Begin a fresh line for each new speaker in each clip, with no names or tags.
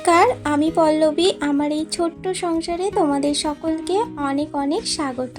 নমস্কার আমি পল্লবী। আমার এই ছোট্ট সংসারে তোমাদের সকলকে অনেক অনেক স্বাগত।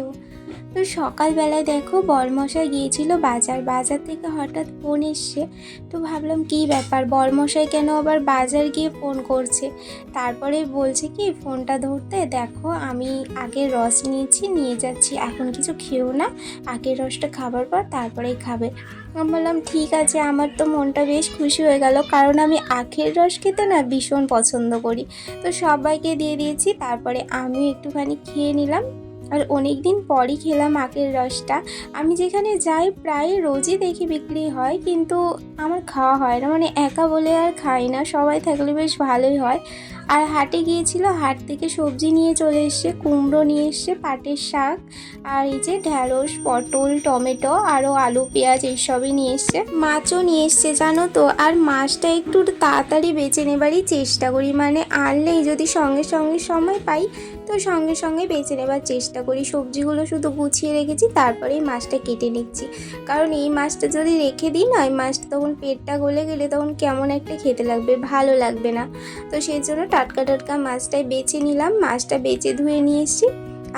তো সকালবেলায় দেখো বরমশাই গিয়েছিল বাজার। বাজার থেকে হঠাৎ ফোন এসছে। তো ভাবলাম, কী ব্যাপার? বরমশাই কেন আবার বাজার গিয়ে ফোন করছে? তারপরে বলছে কি, ফোনটা ধরতে দেখো, আমি আগের রস নিয়েছি, নিয়ে যাচ্ছি। এখন কিছু খেও না। আগের রসটা খাবার পর তারপরেই খাবে। আমি বললাম, ঠিক আছে। আমার তো মনটা বেশ খুশি হয়ে গেল, কারণ আমি আখের রস খেতে না ভীষণ পছন্দ করি। তো সবাইকে দিয়ে দিয়েছি, তারপরে আমিও একটুখানি খেয়ে নিলাম। আর অনেক দিন পরই খেলাম আখের রসটা। আমি যেখানে যাই প্রায় রোজই দেখি বিক্রি হয়, কিন্তু আমার খাওয়া হয় না। মানে একা বলে আর খাই না, সবাই থাকলে বেশ ভালোই হয়। আর হাটে গিয়েছিল, হাট থেকে সবজি নিয়ে চলে এসছে, কুমড়ো নিয়ে এসছে, পাটের শাক, আর এই যে ঢ্যাঁড়স, পটল, টমেটো আরও আলু, পেঁয়াজ এইসবই নিয়ে এসছে। মাছও নিয়ে এসছে, জানো তো? আর মাছটা একটু তাড়াতাড়ি বেছে নেবারই চেষ্টা করি। মানে আনলেই যদি সঙ্গে সঙ্গে সময় পাই, তো সঙ্গে সঙ্গে বেছে নেবার চেষ্টা করি। সবজিগুলো শুধু গুছিয়ে রেখেছি, তারপরেই মাছটা কেটে নিচ্ছি। কারণ এই মাছটা যদি রেখে দিই না ওই মাছটা তখন পেটটা গলে গেলে তখন কেমন একটা খেতে লাগবে, ভালো লাগবে না। তো সেই জন্য টাটকা টাটকা মাছটাই বেছে নিলাম, মাছটা বেছে ধুয়ে নিয়ে এসেছি।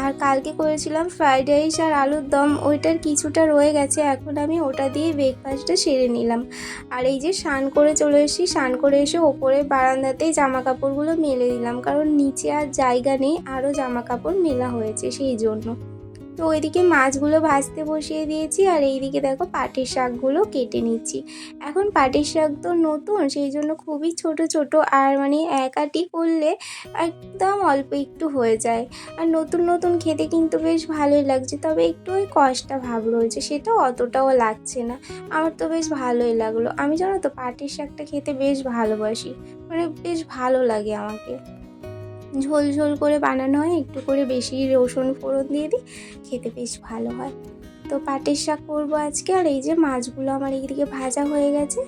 আর কালকে করেছিলাম ফ্রাইড রাইস আর আলুর দম, ওইটার কিছুটা রয়ে গেছে, এখন আমি ওটা দিয়ে ব্রেকফাস্টটা সেরে নিলাম। আর এই যে স্নান করে চলে এসেছি, স্নান করে এসে ওপরে বারান্দাতেই জামা কাপড়গুলো মেলে দিলাম, কারণ নিচে আর জায়গা নেই, আরও জামা কাপড় মেলা হয়েছে সেই জন্য। তো ওইদিকে মাছগুলো ভাজতে বসিয়ে দিয়েছি আর এইদিকে দেখো পাটের শাকগুলো কেটে নিচ্ছি। এখন পাটের শাক তো নতুন, সেই জন্য খুবই ছোট ছোট আর মানে একাটি করলে একদম অল্প একটু হয়ে যায়। আর নতুন নতুন খেতে কিন্তু বেশ ভালোই লাগছে, তবে একটু ওই কষ্টা ভাব রয়েছে, সেটা অতটাও লাগছে না। আমার তো বেশ ভালোই লাগল। আমি জানো তো পাটের শাকটা খেতে বেশ ভালোবাসি মানে বেশ ভালো লাগে আমাকে। ঝোল ঝোল করে বানানো হয়, একটু করে বেশি রসুন ফোড়ন দিয়ে দিই, খেতে বেশ ভালো হয়। তো পাটের শাক করব আজকে, আর এই যে মাছগুলো আমার এইদিকে ভাজা হয়ে গেছে,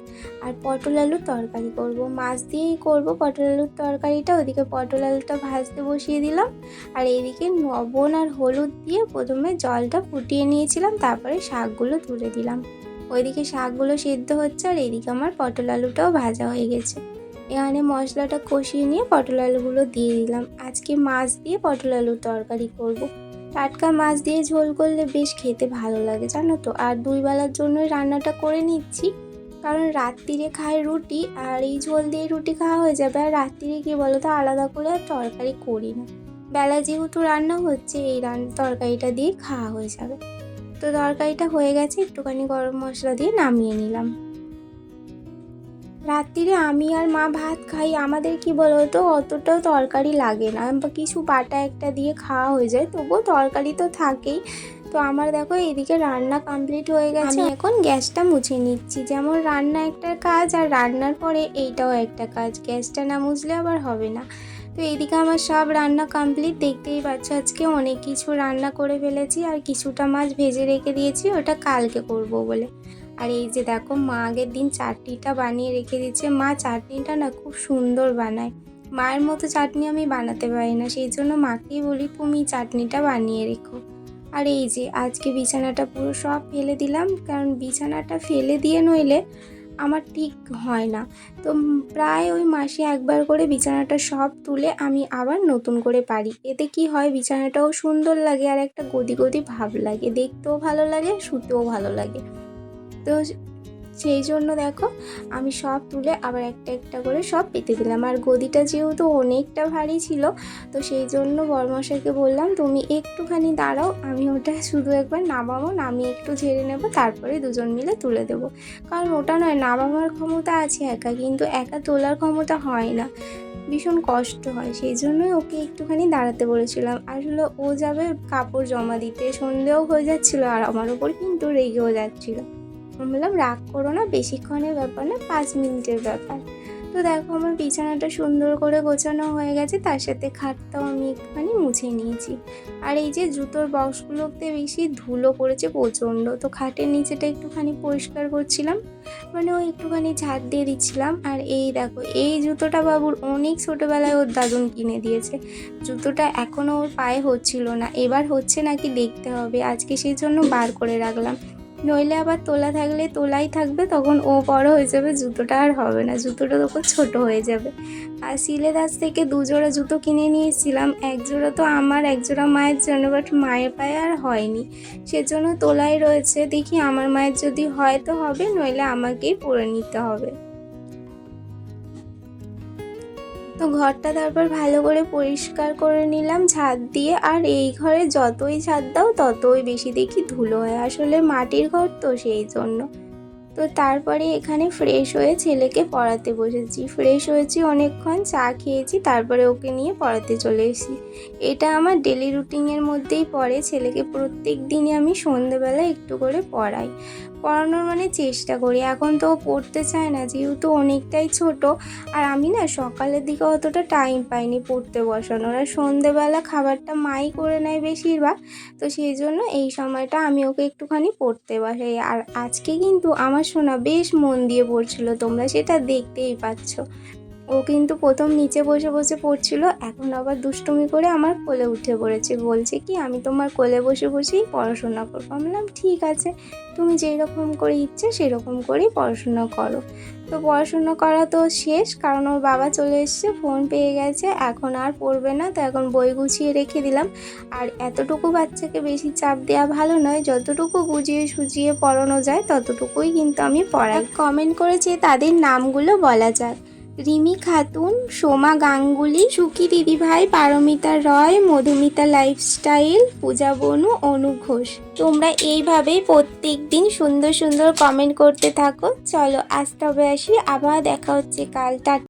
আর পটল আলুর তরকারি করব। মাছ দিয়েই করব, পটল আলুর তরকারিটা ওইদিকে পটল আলুটা ভাজতে বসিয়ে দিলাম। আর এইদিকে লবণ আর হলুদ দিয়ে প্রথমে জলটা ফুটিয়ে নিয়েছিলাম, তারপরে শাকগুলো তুলে দিলাম। ওইদিকে শাকগুলো সেদ্ধ হচ্ছে, আর এইদিকে আমার পটল আলুটাও ভাজা হয়ে গেছে। এখানে মশলাটা কষিয়ে নিয়ে পটল আলুগুলো দিয়ে দিলাম। আজকে মাছ দিয়ে পটল আলুর তরকারি করব। টাটকা মাছ দিয়ে ঝোল করলে বেশ খেতে ভালো লাগে, জানো তো? আর দুই বেলার জন্যই রান্নাটা করে নিচ্ছি। কারণ রাত্রিরে খায় রুটি, আর এই ঝোল দিয়ে রুটি খাওয়া হয়ে যাবে। আর রাত্রিরে কি বলো তো আলাদা করে আর তরকারি করি না। বেলা যেহেতু রান্না হচ্ছে, এই রান, তরকারিটা দিয়ে খাওয়া হয়ে যাবে। তো তরকারিটা হয়ে গেছে, একটুখানি গরম মশলা দিয়ে নামিয়ে নিলাম। রাত্রিরে আমি আর মা ভাত খাই আমাদের কি বলতো অতটাও তরকারি লাগে না। বা কিছু বাটা একটা দিয়ে খাওয়া হয়ে যায় তবুও তরকারি তো থাকেই। তো আমার দেখো এদিকে রান্না কমপ্লিট হয়ে গেছে। আমি এখন গ্যাসটা মুছে নিচ্ছি। যেমন রান্না একটা কাজ আর রান্নার পরে এইটাও একটা কাজ। গ্যাসটা না মুছলে আবার হবে না। তো এইদিকে আমার সব রান্না কমপ্লিট দেখতেই পাচ্ছ আজকে অনেক কিছু রান্না করে ফেলেছি। আর কিছুটা মাছ ভেজে রেখে দিয়েছি ওটা কালকে করব বলে। আর এই যে দেখো, মা আগের দিন চাটনিটা বানিয়ে রেখে দিচ্ছে মা চাটনিটা না খুব সুন্দর বানায়। মায়ের মতো চাটনি আমি বানাতে পারি না, সেই জন্য মাকেই বলি, তুমি চাটনিটা বানিয়ে রেখো। আর এই যে আজকে বিছানাটা পুরো সব ফেলে দিলাম, কারণ বিছানাটা ফেলে দিয়ে নইলে আমার ঠিক হয় না। তো প্রায় ওই মাসে একবার করে বিছানাটা সব তুলে আমি আবার নতুন করে পারি। এতে কি হয়, বিছানাটাও সুন্দর লাগে আর একটা গদি গদি ভাব লাগে। দেখতেও ভালো লাগে, শুতেও ভালো লাগে। তো সেই জন্য দেখো, আমি সব তুলে আবার একটা একটা করে সব পেতে দিলাম। আর গদিটা যেহেতু অনেকটা ভারী ছিল, তো সেই জন্য বরমশাইকে বললাম, তুমি একটুখানি দাঁড়াও, আমি ওটা শুধু একবার নামাবো, নামিয়ে একটু ঝেড়ে নেব, তারপরে দুজন মিলে তুলে দেবো। কারণ ওটা নয়, নামাবার ক্ষমতা আছে একা, কিন্তু একা তোলার ক্ষমতা হয় না। ভীষণ কষ্ট হয়, সেই জন্যই ওকে একটুখানি দাঁড়াতে বলেছিলাম। আসলে ও যাবে কাপড় জমা দিতে, সন্ধেও হয়ে যাচ্ছিল আর আমার ওপর কিন্তু রেগেও যাচ্ছিল। আমি বললাম, রাগ করো না, বেশিক্ষণের ব্যাপার না, পাঁচ মিনিটের ব্যাপার। তো দেখো আমার বিছানাটা সুন্দর করে গোছানো হয়ে গেছে, তার সাথে খাটটাও আমি একটুখানি মুছে নিয়েছি। আর এই যে জুতোর বক্সগুলোতে বেশি ধুলো পড়েছে প্রচণ্ড, তো খাটের নিচেটা একটুখানি পরিষ্কার করছিলাম মানে ওই একটুখানি ঝাড় দিয়ে দিচ্ছিলাম। আর এই দেখো, এই জুতোটা বাবুর অনেক ছোটোবেলায় ওর দাদুন কিনে দিয়েছে। জুতোটা এখনও ওর পায়ে হচ্ছিল না, এবার হচ্ছে নাকি দেখতে হবে, আজকে সেই জন্য বার করে রাখলাম। নইলে আবার তোলা থাকলে তোলাই থাকবে, তখন ও বড় হয়ে যাবে, জুতোটা আর হবে না। জুতোটা তখন ছোট হয়ে যাবে। আর সিলেদাস থেকে দুজোড়া জুতো কিনে নিয়েছিলাম। এক জোড়া তো আমার, এক জোড়া মায়ের জন্য বাট মায়ের পায়ে আর হয়নি। সেজন্য তোলাই রয়েছে। দেখি আমার মায়ের যদি হয় তো হবে, নইলে আমাকেই পরে নিতে হবে। তো ঘরটা তারপর ভালো করে পরিষ্কার করে নিলাম। ছাদ দিয়ে আর এই ঘরে যতই ছাদ দাও, ততই বেশি দেখি ধুলো হয় আসলে মাটির ঘর তো সেই জন্য। তো তারপরে এখানে ফ্রেশ হয়ে ছেলেকে পড়াতে বসেছি। ফ্রেশ হয়েছি অনেকক্ষণ, চা খেয়েছি, তারপরে ওকে নিয়ে পড়াতে চলে এসেছি। এটা আমার ডেলি রুটিনের মধ্যেই পড়ে। ছেলেকে প্রত্যেক দিনই আমি সন্ধেবেলা একটু করে পড়াই। পড়ানোর মানে চেষ্টা করি। এখন তো পড়তে চায় না, যেহেতু অনেকটাই ছোট, আর আমি না সকালের দিকে অতটা টাইম পাইনি পড়তে বসানোর আর সন্ধেবেলা খাবারটা মাই করে নেয় বেশিরভাগ, তো সেই জন্য এই সময়টা আমি ওকে একটুখানি পড়তে বসাই। আর আজকে কিন্তু আমার শোনা বেশ মন দিয়ে পড়ছিল, তোমরা সেটা দেখতেই পাচ্ছ। ও কিন্তু প্রথম নিচে বসে বসে পড়ছিল, এখন আবার দুষ্টুমি করে আমার কোলে উঠে পড়েছে। বলছে কি, আমি তোমার কোলে বসে বসেই পড়াশোনা করব। আমি বললাম, ঠিক আছে, তুমি যেই রকম করে ইচ্ছে সেরকম করেই পড়াশোনা করো। তো পড়াশোনা করা তো শেষ, কারণ ওর বাবা চলে এসছে, ফোন পেয়ে গেছে, এখন আর পড়বে না, তো এখন বই গুছিয়ে রেখে দিলাম। আর এতটুকু বাচ্চাকে বেশি চাপ দেওয়া ভালো নয়, যতটুকু বুঝিয়ে সুজিয়ে পড়ানো যায়, ততটুকুই কিন্তু আমি পড়াই। কমেন্ট করেছি তাদের নামগুলো বলা যাক। রিমি খাতুন, সোমা গাঙ্গুলি, সুকি দিদিভাই, পারমিতা রয়, মধুমিতা লাইফস্টাইল, পূজা বনু, অনু ঘোষ। তোমরা এইভাবেই প্রত্যেক দিন সুন্দর সুন্দর কমেন্ট করতে থাকো। চলো আজ তবে আসি, আবার দেখা হচ্ছে কাল। টাটা।